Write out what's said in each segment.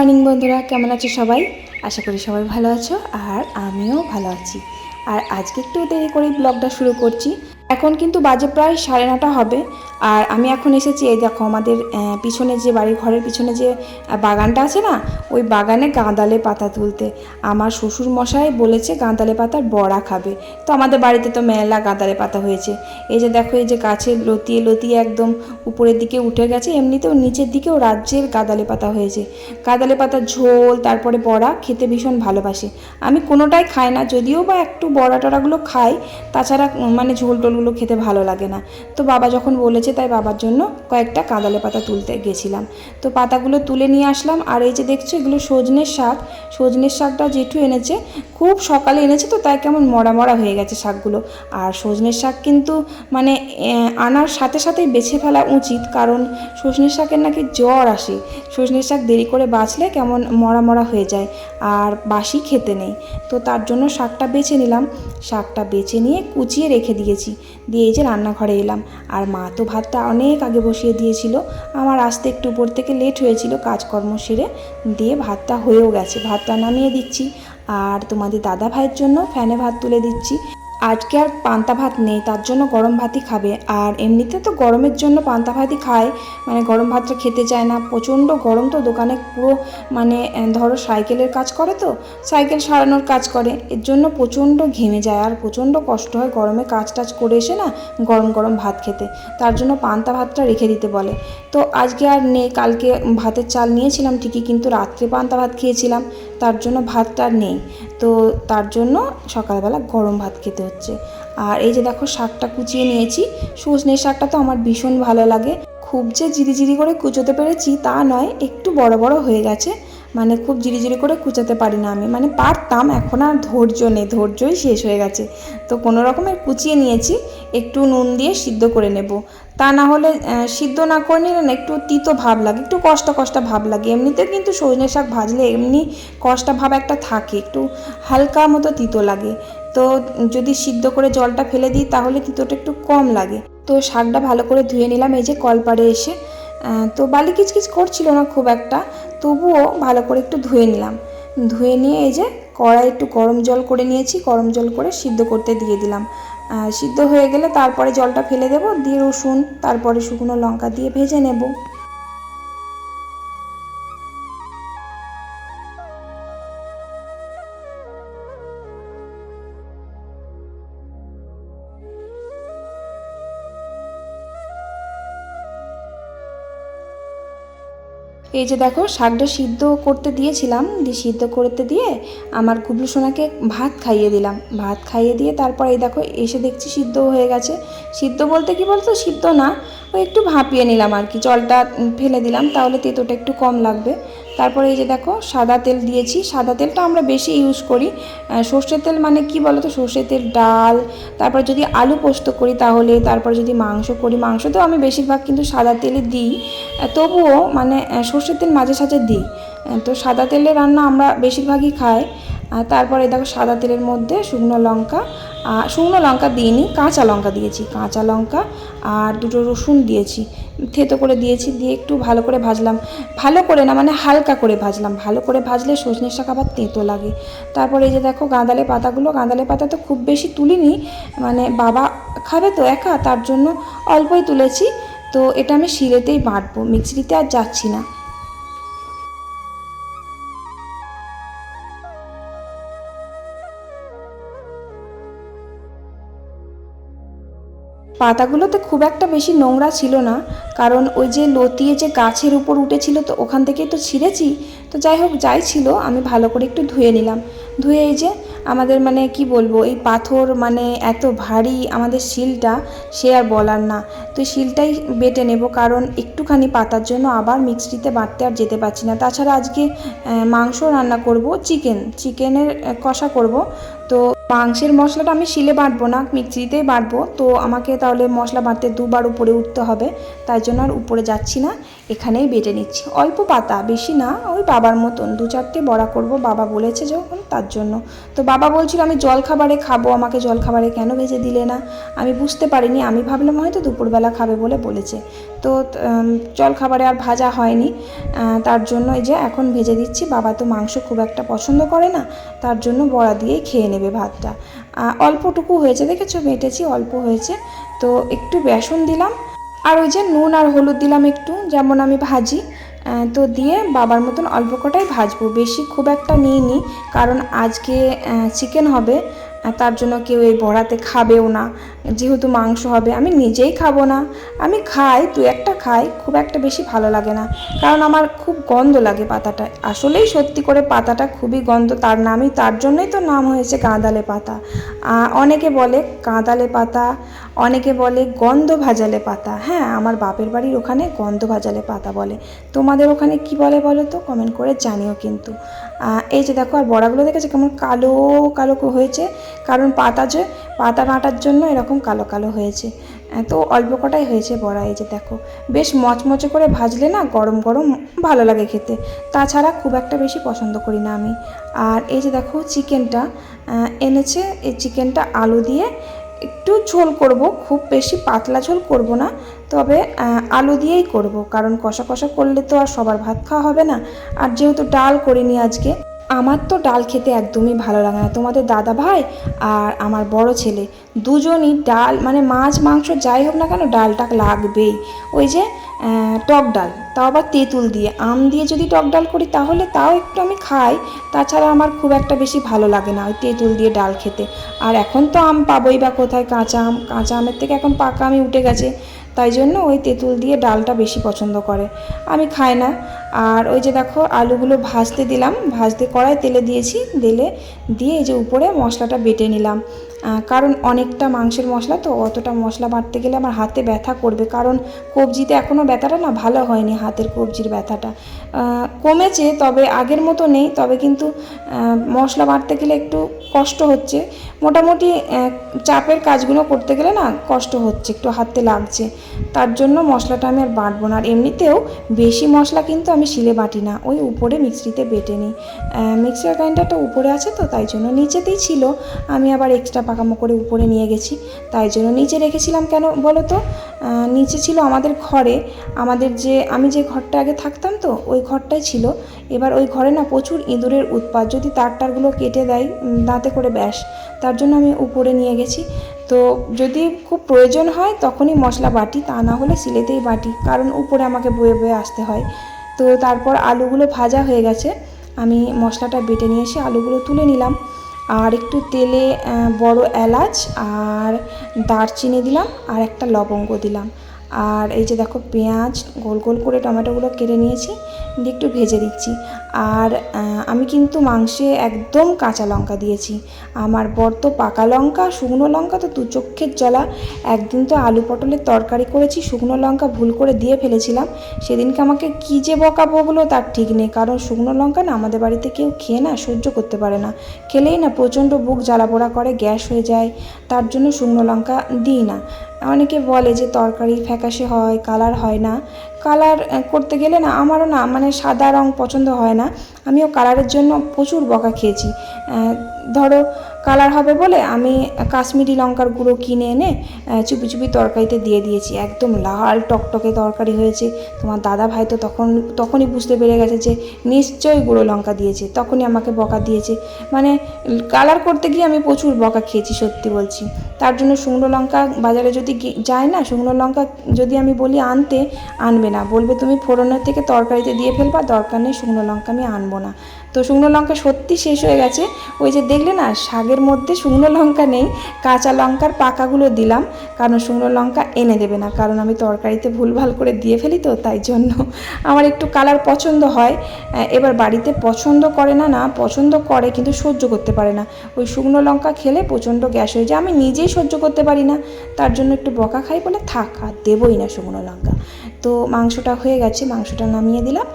Morning বন্ধুরা, কেমন আছো সবাই? আশা করি সবাই ভালো আছো আর আমিও ভালো আছি। আর আজকে একটু দেরি করে ব্লগটা শুরু করছি। এখন কিন্তু বাজে প্রায় সাড়ে নটা হবে। আর আমি এখন এসেছি, এই দেখো আমাদের পিছনে যে বাড়ির ঘরের পিছনে যে বাগানটা আছে না, ওই বাগানে গাঁদালে পাতা তুলতে। আমার শ্বশুর মশাই বলেছে গাঁদালে পাতার বড়া খাবে। তো আমাদের বাড়িতে তো মেলা গাঁদালে পাতা হয়েছে। এই যে দেখো, এই যে গাছে লতিয়ে লতিয়ে একদম উপরের দিকে উঠে গেছে, এমনিতেও নিচের দিকেও রাজ্যের গাঁদালে পাতা হয়েছে। গাঁদালে পাতার ঝোল, তারপরে বড়া খেতে ভীষণ ভালোবাসে। আমি কোনোটাই খাই না, যদিও বা একটু বড়া টড়াগুলো খাই, তাছাড়া মানে ঝোল টোলগুলো খেতে ভালো লাগে না। তো বাবা যখন বলেছে তাই বাবার জন্য কয়েকটা কাঁদালে পাতা তুলতে গেছিলাম। তো পাতাগুলো তুলে নিয়ে আসলাম আর এই যে দেখছ এগুলো সজনের শাক। সজনের শাকটা জেঠু এনেছে, খুব সকালে এনেছে তো তাই কেমন মরা মরা হয়ে গেছে শাকগুলো। আর সজনের শাক কিন্তু মানে আনার সাথে সাথেই বেছে ফেলা উচিত কারণ সজনের শাকের নাকি জ্বর আসে। সজনের শাক দেরি করে বাঁচলে কেমন মরা মরা হয়ে যায় আর বাসি খেতে নেই। তো তার জন্য শাকটা বেছে নিলাম। শাকটা বেছে নিয়ে কুচিয়ে রেখে দিয়েছি। দিয়ে এই যে রান্নাঘরে এলাম। আর মা তো ভাতটা অনেক আগে বসিয়ে দিয়েছিল। আমার আসতে একটু উপর থেকে লেট হয়েছিল কাজকর্ম সেরে দিয়ে ভাতটা হয়েও গেছে। ভাতটা নামিয়ে দিচ্ছি। আর তোমাদের দাদা ভাইয়ের জন্য ফ্যানে ভাত তুলে দিচ্ছি। আজকে আর পান্তা ভাত নেই, তার জন্য গরম ভাতই খাবে। আর এমনিতে তো গরমের জন্য পান্তা ভাতই খায় মানে গরম ভাতটা খেতে চায় না। প্রচণ্ড গরম তো, দোকানে পুরো মানে ধরো সাইকেলের কাজ করে তো, সাইকেল সারানোর কাজ করে। এর জন্য প্রচণ্ড ঘেমে যায় আর প্রচণ্ড কষ্ট হয় গরমে কাজ টাজ করে এসে না, গরম গরম ভাত খেতে। তার জন্য পান্তা ভাতটা রেখে দিতে বলে। তো আজকে আর নেই, কালকে ভাতের চাল নিয়েছিলাম ঠিকই, কিন্তু রাত্রে পান্তা ভাত খেয়েছিলাম, তার জন্য ভাতটা আর নেই। তো তার জন্য সকালবেলা গরম ভাত খেতে হচ্ছে। আর এই যে দেখো শাকটা কুচিয়ে নিয়েছি সজনের শাকটা তো আমার ভীষণ ভালো লাগে। খুব যে জিরিজিরি করে কুচোতে পেরেছি তা নয়, একটু বড় বড় হয়ে গেছে। মানে খুব জিরিজিরি করে কুচাতে পারি না আমি। মানে পারতাম, এখন আর ধৈর্য নেই, ধৈর্যই শেষ হয়ে গেছে। তো কোনো রকমের কুচিয়ে নিয়েছি, একটু নুন দিয়ে সিদ্ধ করে নেব। তা না হলে সিদ্ধ না করে নিলে না একটু তিতো ভাব লাগে, একটু কষ্ট কষ্ট ভাব লাগে। এমনিতে কিন্তু সজনে শাক ভাজলে এমনি কষ্টা ভাব একটা থাকে, একটু হালকা মতো তিতো লাগে। তো যদি সিদ্ধ করে জলটা ফেলে দিই তাহলে তিতোটা একটু কম লাগে। তো শাকটা ভালো করে ধুয়ে নিলাম, এই যে কলপাড়ে এসে। তো বালি কিচকিচ করছিল না খুব একটা, তবুও ভালো করে একটু ধুয়ে নিলাম। ধুয়ে নিয়ে এই যে কড়াই একটু গরম জল করে নিয়েছি, গরম জল করে সিদ্ধ করতে দিয়ে দিলাম। সিদ্ধ হয়ে গেলে তারপরে জলটা ফেলে দেব, দিয়ে রসুন, তারপরে শুকনো লঙ্কা দিয়ে ভেজে নেব। এই যে দেখো, শাকটা সিদ্ধ করতে দিয়েছিলাম, দিয়ে সিদ্ধ করতে দিয়ে আমার গুবলু সোনাকে ভাত খাইয়ে দিলাম। ভাত খাইয়ে দিয়ে তারপর এই দেখো, এসে দেখছি সিদ্ধ হয়ে গেছে। সিদ্ধ বলতে কি বলতো, সিদ্ধ না, ওই একটু ভাপিয়ে নিলাম আর কি। জলটা ফেলে দিলাম, তাহলে তেতোটা একটু কম লাগবে। তারপরে এই যে দেখো, সাদা তেল দিয়েছি। সাদা তেলটা আমরা বেশি ইউজ করি। সর্ষের তেল মানে কি বলো তো সর্ষের তেল, ডাল, তারপর যদি আলু পোস্ত করি তাহলে, তারপর যদি মাংস করি, মাংস তো আমি বেশিরভাগ কিন্তু সাদা তেলে দিই। তবুও মানে সর্ষের তেল মাঝে সাঝে দিই। তো সাদা তেলে রান্না আমরা বেশিরভাগই খাই। তারপরে দেখো, সাদা তেলের মধ্যে শুকনো লঙ্কা শুকনো লঙ্কা দিইনি, কাঁচা লঙ্কা দিয়েছি, কাঁচা লঙ্কা আর দুটো রসুন দিয়েছি। থেতো করে দিয়েছি, দিয়ে একটু ভালো করে ভাজলাম। ভালো করে না মানে হালকা করে ভাজলাম। ভালো করে ভাজলে সজনের শাক আবার তেঁতো লাগে। তারপরে এই যে দেখো গাঁদালে পাতাগুলো গাঁদালে পাতা তো খুব বেশি তুলিনি মানে বাবা খাবে তো একা, তার জন্য অল্পই তুলেছি। তো এটা আমি শিলেতেই বাঁটবো, মিক্সিতে আর যাচ্ছি না। পাতাগুলোতে খুব একটা বেশি নোংরা ছিল না, কারণ ওই যে লতিয়ে যে গাছের উপর উঠেছিল তো ওখান থেকেই তো ছিঁড়েছি। তো যাই হোক, যাই ছিল, আমি ভালো করে একটু ধুয়ে নিলাম। ধুয়ে এই যে আমাদের মানে কি বলব, এই পাথর মানে এত ভারী আমাদের শিলটা, সে আর বলার না। তো শিলটাই বেটে নেব, কারণ একটুখানি পাতার জন্য আবার মিক্সিতে বাটতে আর যেতে পারছি না। তাছাড়া আজকে মাংস রান্না করব, চিকেন, চিকেনের কষা করব। তো মাংসের মশলাটা আমি শিলে বাটবো না, মিক্সিতেই বাটবো। তো আমাকে তাহলে মশলা বাটতে দুবার উপরে উঠতে হবে, তাই জন্য আর উপরে যাচ্ছি না। এখানেই বেটে নিচ্ছি। অল্প পাতা, বেশি না, ওই বাবার মতন। দু চারটে বড়া করব, বাবা বলেছে যখন তার জন্য। তো বাবা বলছিল, আমি জল খাবারে খাব, আমাকে জল খাবারে কেন ভেজে দিলে না? আমি বুঝতে পারিনি, আমি ভাবলাম হয়তো দুপুরবেলা খাবে বলে বলেছে। তো জল খাবারে আর ভাজা হয়নি। তার জন্য এই যে এখন ভেজে দিচ্ছি। বাবা তো মাংস খুব একটা পছন্দ করে না, তার জন্য বড়া দিয়েই খেয়ে নেবে ভাতটা। অল্পটুকু হয়েছে, দেখেছ? মেটেছি অল্প হয়েছে। তো একটু বেসন দিলাম। আর ওই যে নুন আর হলুদ দিলাম একটু, যেমন আমি ভাজি তো দিয়ে বাবার মতন অল্প কটাই ভাজবো। বেশি খুব একটা নিই নি কারণ আজকে চিকেন হবে। আর তার জন্য কেউ এই বড়াতে খাবেও না। যেহেতু মাংস হবে, আমি নিজেই খাব না। আমি খাই দু একটা খাই, খুব একটা বেশি ভালো লাগে না। কারণ আমার খুব গন্ধ লাগে পাতাটা। আসলেই সত্যি করে পাতাটা খুবই গন্ধ। তার নামই, তার জন্যই তো নাম হয়েছে গাঁদালে পাতা। অনেকে বলে কাঁদালে পাতা, অনেকে বলে গন্ধ ভাজালে পাতা। হ্যাঁ আমার বাপের বাড়ির ওখানে গন্ধ ভাজালে পাতা বলে। তোমাদের ওখানে কি বলে বলো তো? কমেন্ট করে জানিও কিন্তু। এই যে দেখো, আর বড়াগুলো দেখেছ? কেমন কালো কালো হয়েছে। কারণ পাতা যে, পাতা বাটার জন্য এরকম কালো কালো হয়েছে। তো অল্প কটাই হয়েছে বড়া, এই যে দেখো। বেশ মচমচে করে ভাজলে না গরম গরম ভালো লাগে খেতে। তাছাড়া খুব একটা বেশি পছন্দ করি না আমি। আর এই যে দেখো, চিকেনটা এনেছে। এই চিকেনটা আলু দিয়ে একটু ঝোল করব, খুব বেশি পাতলা ঝোল করব না, তবে আলু দিয়েই করব, কারণ কষা কষা করলে তো আর সবার ভাত খাওয়া হবে না। আর যেহেতু ডাল করিনি আজকে, আমার তো ডাল খেতে একদমই ভালো লাগে না। তোমাদের দাদা ভাই আর আমার বড় ছেলে, দুজনই ডাল মানে মাছ, মাংস যাই হোক না কেন ডালটা লাগবেই। ওই যে টক ডাল, তাও আবার তেঁতুল দিয়ে। আম দিয়ে যদি টক ডাল করি, তাহলে তাও একটু আমি খাই। তাছাড়া আমার খুব একটা বেশি ভালো লাগে না ওই তেঁতুল দিয়ে ডাল খেতে। আর এখন তো আম পাবই বা কোথায়, কাঁচা আম, কাঁচা আমের থেকে এখন পাকা আমি উঠে গেছে। তাই জন্য ওই তেঁতুল দিয়ে ডালটা বেশি পছন্দ করে। আমি খাই না। আর ওই যে দেখো আলুগুলো ভাজতে দিলাম, ভাজতে কড়াই তেলে দিয়েছি দিলে দিয়ে এই যে উপরে মশলাটা বেটে নিলাম। কারণ অনেকটা মাংসের মশলা তো, অতটা মশলা বাটতে গেলে আমার হাতে ব্যথা করবে। কারণ কবজিতে এখনও ব্যথাটা না, ভালো হয়নি হাতের কবজির ব্যথাটা। কমেছে, তবে আগের মতো নেই, তবে কিন্তু মশলা বাটতে গেলে একটু কষ্ট হচ্ছে। মোটামুটি চাপের কাজগুলো করতে গেলে না কষ্ট হচ্ছে, একটু হাতে লাগছে। তার জন্য মশলাটা আমি আর বাটবো না। আর এমনিতেও বেশি মশলা কিন্তু আমি শিলে বাটি না, ওই উপরে মিক্সিতে বেটে নিই। মিক্সার গ্রাইন্ডারটা উপরে আছে তো, তাই জন্য নিচেতেই ছিল। আমি আবার এক্সট্রা পাকামো করে উপরে নিয়ে গেছি, তাই জন্য নিচে রেখেছিলাম কেন বলো তো? নিচে ছিল আমাদের ঘরে, আমাদের যে, আমি যে ঘরটা আগে থাকতাম তো, ওই ঘরটাই ছিল। এবার ওই ঘরে না প্রচুর ইঁদুরের উৎপাত, যদি তার টারগুলো কেটে দেয় দাঁতে করে ব্যাস। তার জন্য আমি উপরে নিয়ে গেছি। তো যদি খুব প্রয়োজন হয়, তখনই মশলা বাটি, তা না হলে সিলেতেই বাটি, কারণ উপরে আমাকে বয়ে বয়ে আসতে হয়। তো তারপর আলুগুলো ভাজা হয়ে গেছে। আমি মশলাটা বেটে নিয়ে এসে আলুগুলো তুলে নিলাম। আর একটু তেলে বড় এলাচ আর দারচিনি দিলাম আর একটা লবঙ্গ দিলাম। আর এই যে দেখো পেঁয়াজ, গোল গোল করে টমেটোগুলো কেটে নিয়েছি। দিয়ে একটু ভেজে দিচ্ছি। আর আমি কিন্তু মাংসে একদম কাঁচা লঙ্কা দিয়েছি। আমার বর তো পাকা লঙ্কা, শুকনো লঙ্কা তো দু চক্ষের জ্বলা। একদিন তো আলু পটলের তরকারি করেছি, শুকনো লঙ্কা ভুল করে দিয়ে ফেলেছিলাম। সেদিনকে আমাকে কী যে বকা বকলো তার ঠিক নেই। কারণ শুকনো লঙ্কা না আমাদের বাড়িতে কেউ খেয়ে না, সহ্য করতে পারে না। খেলেই না প্রচণ্ড বুক জ্বালা পোড়া করে, গ্যাস হয়ে যায়। তার জন্য শুকনো লঙ্কা দিই না। অনেকে বলে যে তরকারি ফ্যাকাশে হয়, কালার হয় না। কালার করতে গেলে না আমারও না মানে সাদা রং পছন্দ হয় না। আমিও কালারের জন্য প্রচুর বকা খেয়েছি। ধরো কালার হবে বলে আমি কাশ্মীরি লঙ্কার গুঁড়ো কিনে এনে চুপি চুপি তরকারিতে দিয়ে দিয়েছি। একদম লাল টকটকে তরকারি হয়েছে। তোমার দাদা ভাই তো তখন, তখনই বুঝতে পেরে গেছে যে নিশ্চয়ই গুঁড়ো লঙ্কা দিয়েছে। তখনই আমাকে বকা দিয়েছে। মানে কালার করতে গিয়ে আমি প্রচুর বকা খেয়েছি, সত্যি বলছি। তার জন্য শুকনো লঙ্কা বাজারে যদি যায় না, শুকনো লঙ্কা যদি আমি বলি আনতে, আনবে না। বলবে তুমি ফোড়নের থেকে তরকারিতে দিয়ে ফেলবা, দরকার নেই শুকনো লঙ্কা আমি আনব না। তো শুকনো লঙ্কা সত্যি শেষ হয়ে গেছে। ওই যে দেখলে না, শাকের মধ্যে শুকনো লঙ্কা নেই, কাঁচা লঙ্কার পাকাগুলো দিলাম, কারণ শুকনো লঙ্কা এনে দেবে না, কারণ আমি তরকারিতে ভুলভাল করে দিয়ে ফেলি তো, তাই জন্য। আমার একটু কালার পছন্দ হয় এবার বাড়িতে পছন্দ করে না না, পছন্দ করে, কিন্তু সহ্য করতে পারে না। ওই শুকনো লঙ্কা খেলে প্রচণ্ড গ্যাস হয়ে যায়, আমি নিজেই সহ্য করতে পারি না, তার জন্য একটু বকা খাই বলে থাক, আর দেবই না শুকনো লঙ্কা। তো মাংসটা হয়ে গেছে, মাংসটা নামিয়ে দিলাম,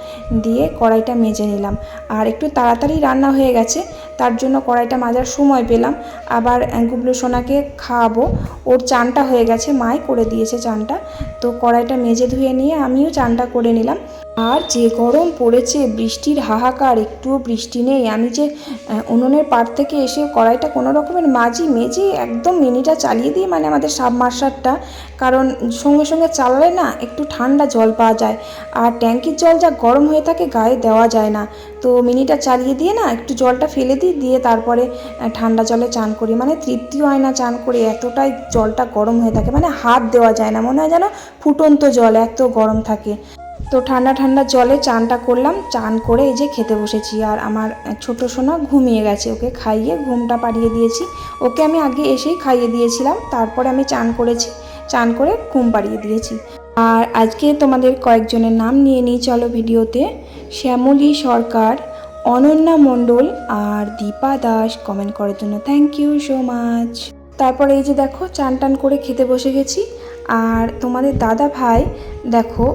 দিয়ে কড়াইটা মেজে নিলাম। আর একটু তাড়াতাড়ি রান্না হয়ে গেছে, তার জন্য কড়াইটা মাজার সময় পেলাম। আবার গুবলু সোনাকে খাওয়াবো ওর চানটা হয়ে গেছে, মাই করে দিয়েছে চানটা। তো কড়াইটা মেজে ধুয়ে নিয়ে আমিও চানটা করে নিলাম। আর যে গরম পড়েছে, বৃষ্টির হাহাকার, একটুও বৃষ্টি নেই। আমি যে উনুনের পাড় থেকে এসে কড়াইটা কোনো রকমের মাজি মেজে একদম মিনিটা চালিয়ে দিই মানে আমাদের সাবমার্সারটা কারণ সঙ্গে সঙ্গে চালালে না, একটু ঠান্ডা জল পাওয়া যায়। আর ট্যাঙ্কির জল যা গরম হয়ে থাকে, গায়ে দেওয়া যায় না। তো মিনিটা চালিয়ে দিয়ে না, একটু জলটা ফেলে দিই, দিয়ে তারপরে ঠান্ডা জলে চান করি। মানে তৃপ্তি হয় না চান করে, এতটাই জলটা গরম হয়ে থাকে। মানে হাত দেওয়া যায় না, মনে হয় যেন ফুটন্ত জল, এত গরম থাকে। তো ঠান্ডা ঠান্ডা জলে চানটা করলাম, চান করে এই যে খেতে বসেছি। আর আমার ছোট সোনা ঘুমিয়ে গেছে, ওকে খাইয়ে ঘুমটা পাড়িয়ে দিয়েছি। ওকে আমি আগে এসেই খাইয়ে দিয়েছিলাম, তারপরে আমি চান করেছি, চান করে ঘুম পাড়িয়ে দিয়েছি। আর আজকে তোমাদের কয়েকজনের নাম নিয়ে নিই, চলো ভিডিওতে। শ্যামলী সরকার, অনন্যা মণ্ডল আর দীপা দাস কমেন্ট করার জন্য থ্যাংক ইউ সো মাচ তারপরে এই যে দেখো, চান টান করে খেতে বসে গেছি। আর তোমাদের দাদা ভাই, দেখো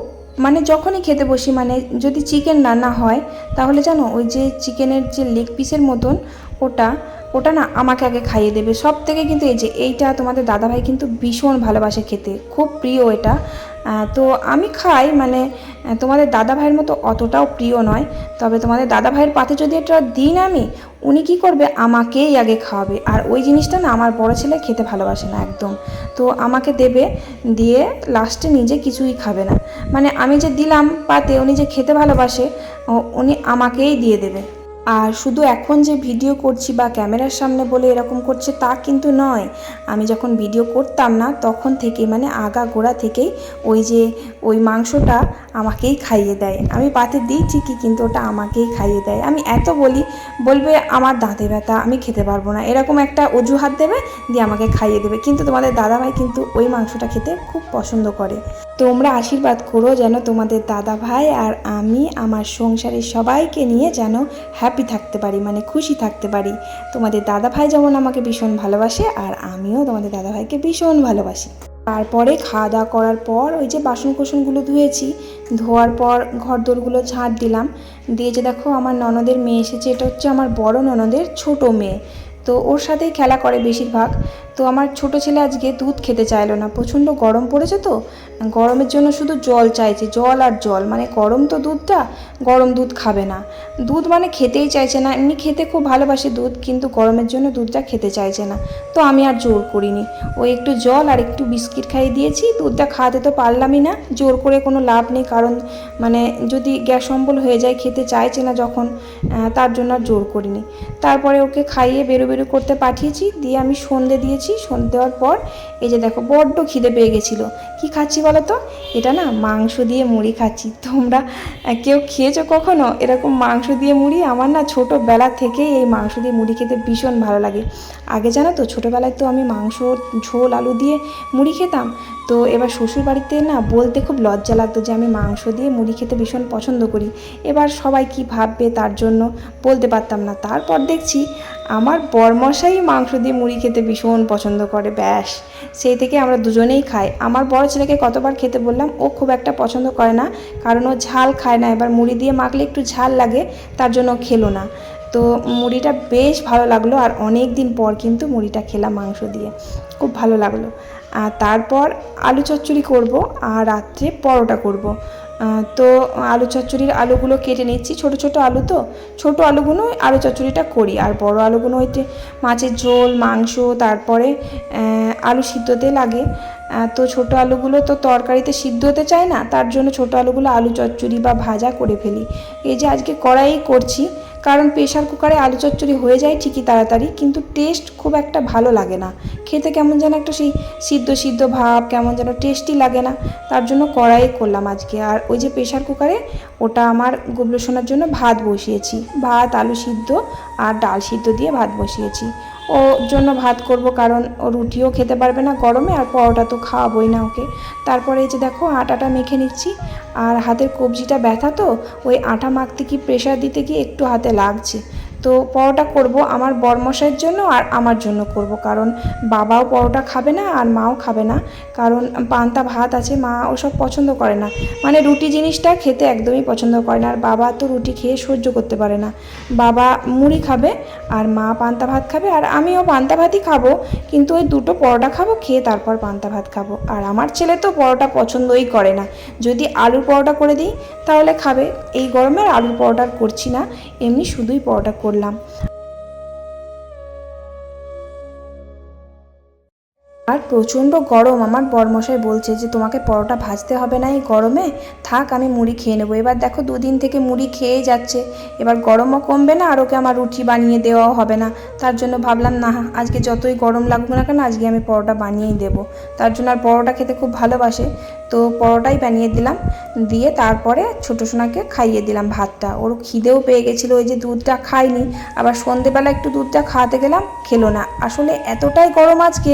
মানে যখনই খেতে বসি মানে যদি চিকেন রান্না হয়, তাহলে জানো ওই যে চিকেনের যে লেগ পিসের মতন, ওটা ওটা না আমাকে আগে খাইয়ে দেবে। সব থেকে কিন্তু এই যে এইটা তোমাদের দাদাভাই কিন্তু ভীষণ ভালোবাসে খেতে। খুব প্রিয় এটা। তো আমি খাই মানে তোমাদের দাদা ভাইয়ের মতো অতটাও প্রিয় নয়। তবে তোমাদের দাদা ভাইয়ের পাতে যদি এটা দিন আমি, উনি কি করবে? আমাকেই আগে খাওয়াবে। আর ওই জিনিসটা না আমার বড় ছেলে খেতে ভালোবাসে না একদম। তো আমাকে দেবে, দিয়ে লাস্টে নিজে কিছুই খাবে না। মানে আমি যে দিলাম পাতে, উনি যে খেতে ভালোবাসে উনি আমাকেই দিয়ে দেবে। আর শুধু এখন যে ভিডিও করছি বা ক্যামেরার সামনে বলে এরকম করছে তা কিন্তু নয়। আমি যখন ভিডিও করতাম না, তখন থেকে মানে আগা গোড়া থেকেই ওই যে ওই মাংসটা আমাকেই খাইয়ে দেয়। আমি পাতে দিই ঠিকই কিন্তু ওটা আমাকেই খাইয়ে দেয়। আমি এত বলি, বলবে আমার দাঁতে ব্যথা, আমি খেতে পারব না। এরকম একটা অজুহাত দেবে, দিয়ে আমাকে খাইয়ে দেবে। কিন্তু তোমাদের দাদাভাই কিন্তু ওই মাংসটা খেতে খুব পছন্দ করে। তোমরা আশীর্বাদ করো যেন তোমাদের দাদা ভাই আর আমি, আমার সংসারের সবাইকে নিয়ে যেন হ্যাপি থাকতে পারি মানে খুশি থাকতে পারি। তোমাদের দাদা ভাই যেমন আমাকে ভীষণ ভালোবাসে, আর আমিও তোমাদের দাদা ভাইকে ভীষণ ভালোবাসি। তারপরে খাওয়া দাওয়া করার পর ওই যে বাসন কোসনগুলো ধুয়েছি, ধোয়ার পর ঘর দোরগুলো ঝাঁট দিলাম। দিয়ে যে দেখো আমার ননদের মেয়ে এসেছে, এটা হচ্ছে আমার বড় ননদের ছোট মেয়ে। তো ওর সাথেই খেলা করে বেশিরভাগ। তো আমার ছোট ছেলে আজকে দুধ খেতে চাইলো না। প্রচণ্ড গরম পড়েছে তো, গরমের জন্য শুধু জল চাইছে, জল আর জল। মানে গরম তো দুধটা, গরম দুধ খাবে না। দুধ মানে খেতেই চাইছে না। এমনি খেতে খুব ভালোবাসে দুধ, কিন্তু গরমের জন্য দুধটা খেতে চাইছে না। তো আমি আর জোর করিনি। ওই একটু জল আর একটু বিস্কিট খাইয়ে দিয়েছি। দুধটা খাওয়াতে তো পারলামই না। জোর করে কোনো লাভ নেই, কারণ মানে যদি গ্যাস অম্বল হয়ে যায়, খেতে চাইছে না যখন তার জন্য আর জোর করিনি। তারপরে ওকে খাইয়ে বেরো বেরো করতে পাঠিয়েছি। দিয়ে আমি সন্ধে দিয়েছি। সন্ধে দেওয়ার পর এই যে দেখো বড্ড খিদে পেয়ে গেছিল। কি খাচ্ছি বলো তো এটা না মাংস দিয়ে মুড়ি খাচ্ছি। তোমরা কেউ খেয়েছো কখনো? এরকম মাংস দিয়ে মুড়ি? আমার না ছোটোবেলা থেকেই এই মাংস দিয়ে মুড়ি খেতে ভীষণ ভালো লাগে। আগে জানো তো, ছোটোবেলায় তো আমি মাংস, ঝোল, আলু দিয়ে মুড়ি খেতাম। তো এবার শ্বশুর বাড়িতে না বলতে খুব লজ্জা লাগতো যে আমি মাংস দিয়ে মুড়ি খেতে ভীষণ পছন্দ করি। এবার সবাই কি ভাববে তার জন্য বলতে পারতাম না। তারপর দেখছি আমার বরমশাই মাংস দিয়ে মুড়ি খেতে ভীষণ পছন্দ করে, ব্যাস। সেই থেকে আমরা দুজনেই খাই। আমার বড় ছেলেকে কতবার খেতে বললাম, ও খুব একটা পছন্দ করে না, কারণ ও ঝাল খায় না। এবার মুড়ি দিয়ে মাখলে একটু ঝাল লাগে, তার জন্য খেলো না। তো মুড়িটা বেশ ভালো লাগল, আর অনেক দিন পর কিন্তু মুড়িটা খেলাম মাংস দিয়ে। খুব ভালো লাগল। আর তারপর আলু চচ্চড়ি করব, আর রাত্রে পরোটা করব। তো আলু চচ্চড়ির আলুগুলো কেটে নিচ্ছি, ছোট ছোট আলু তো, ছোট আলুগুলো আলু চচ্চড়িটা করি, আর বড় আলুগুলো হচ্ছে মাছের ঝোল, মাংস, তারপরে আলু সিদ্ধতে লাগে। তো ছোট আলুগুলো তো তরকারিতে সিদ্ধ হতে চায় না, তার জন্য ছোট আলুগুলো আলু চচ্চড়ি বা ভাজা করে ফেলি। এই যে আজকে কড়াই করছি কারণ প্রেশার কুকারে আলু চচ্চড়ি হয়ে যায় ঠিকই তাড়াতাড়ি, কিন্তু টেস্ট খুব একটা ভালো লাগে না। খেতে কেমন যেন একটা সেই সিদ্ধ সিদ্ধ ভাব, কেমন যেন টেস্টি লাগে না। তার জন্য কড়াই করলাম আজকে। আর ওই যে প্রেশার কুকারে ওটা আমার গুবলু সোনার জন্য ভাত বসিয়েছি। ভাত, আলু সিদ্ধ আর ডাল সিদ্ধ দিয়ে ভাত বসিয়েছি। ওর জন্য ভাত করব কারণ ও রুটিও খেতে পারবে না গরমে আর পরোটা তো খাওয়াবই না ওকে। তারপরে এই যে দেখো আটাটা মেখে নিচ্ছি আর হাতের কবজিটা ব্যথা তো, ওই আটা মাখতে কি প্রেশার দিতে গিয়ে একটু হাতে লাগছে। তো পরোটা করব আমার বরমশাইয়ের জন্য আর আমার জন্য করব, কারণ বাবাও পরোটা খাবে না আর মাও খাবে না। কারণ পান্তা ভাত আছে, মা ওসব পছন্দ করে না। মানে রুটি জিনিসটা খেতে একদমই পছন্দ করে না। আর বাবা তো রুটি খেয়ে সহ্য করতে পারে না। বাবা মুড়ি খাবে আর মা পান্তা ভাত খাবে আর আমিও পান্তা ভাতই খাব, কিন্তু ওই দুটো পরোটা খাব, খেয়ে তারপর পান্তা ভাত খাব। আর আমার ছেলে তো পরোটা পছন্দই করে না। যদি আলুর পরোটা করে দিই, তাহলে খাবে। এই গরমে আলুর পরোটা করছি না, এমনি শুধুই পরোটা করলাম। আর প্রচণ্ড গরম। আমার বরমশাই বলছে যে, তোমাকে পরোটা ভাজতে হবে না এই গরমে। থাক, আমি মুড়ি খেয়ে নেব। এবার দেখো দুদিন থেকে মুড়ি খেয়েই যাচ্ছে। এবার গরমও কমবে না, আর ওকে আমার রুটি বানিয়ে দেওয়াও হবে না। তার জন্য ভাবলাম, না, আজকে যতই গরম লাগুক না কেন, আজকে আমি পরোটা বানিয়েই দেবো। তার জন্য আর পরোটা খেতে খুব ভালোবাসে। তো পরোটাই বানিয়ে দিলাম। দিয়ে তারপরে ছোটো সোনাকে খাইয়ে দিলাম ভাতটা। ওর খিদেও পেয়ে গেছিল, ওই যে দুধটা খাইনি। আবার সন্ধেবেলা একটু দুধটা খাওয়াতে গেলাম, খেলো না। আসলে এতটাই গরম আজকে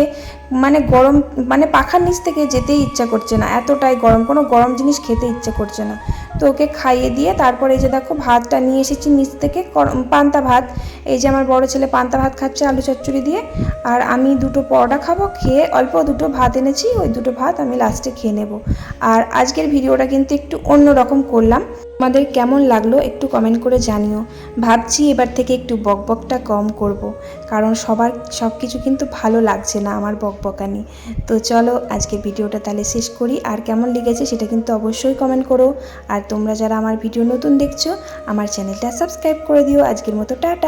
মানে গরম মানে পাখার নিচ থেকে যেতেই ইচ্ছা করছে না। এতটাই গরম, কোনো গরম জিনিস খেতে ইচ্ছা করছে না। তো ওকে খাইয়ে দিয়ে তারপরে এই যে দেখো ভাতটা নিয়ে এসেছি নিচ থেকে পান্তা ভাত। এই যে আমার বড় ছেলে পান্তা ভাত খাচ্ছে আলু চচ্চড়ি দিয়ে। আর আমি দুটো পরোটা খাব, খেয়ে অল্প দুটো ভাত এনেছি, ওই দুটো ভাত আমি লাস্টে খেয়ে নেব। আর আজকের ভিডিওটা কিন্তু একটু অন্য রকম করলাম। তোমাদের কেমন লাগল একটু কমেন্ট করে জানিও। ভাবছি এবার থেকে একটু বকবকটা কম করব। কারণ সবার সব কিছু কিন্তু ভালো লাগছে না আমার বকবকানি। তো চলো আজকের ভিডিওটা তাহলে শেষ করি। আর কেমন লেগেছে সেটা কিন্তু অবশ্যই কমেন্ট করো। আর তোমরা যারা আমার ভিডিও নতুন দেখছ আমার চ্যানেলটা সাবস্ক্রাইব করে দিও। আজকের মতো টাটা।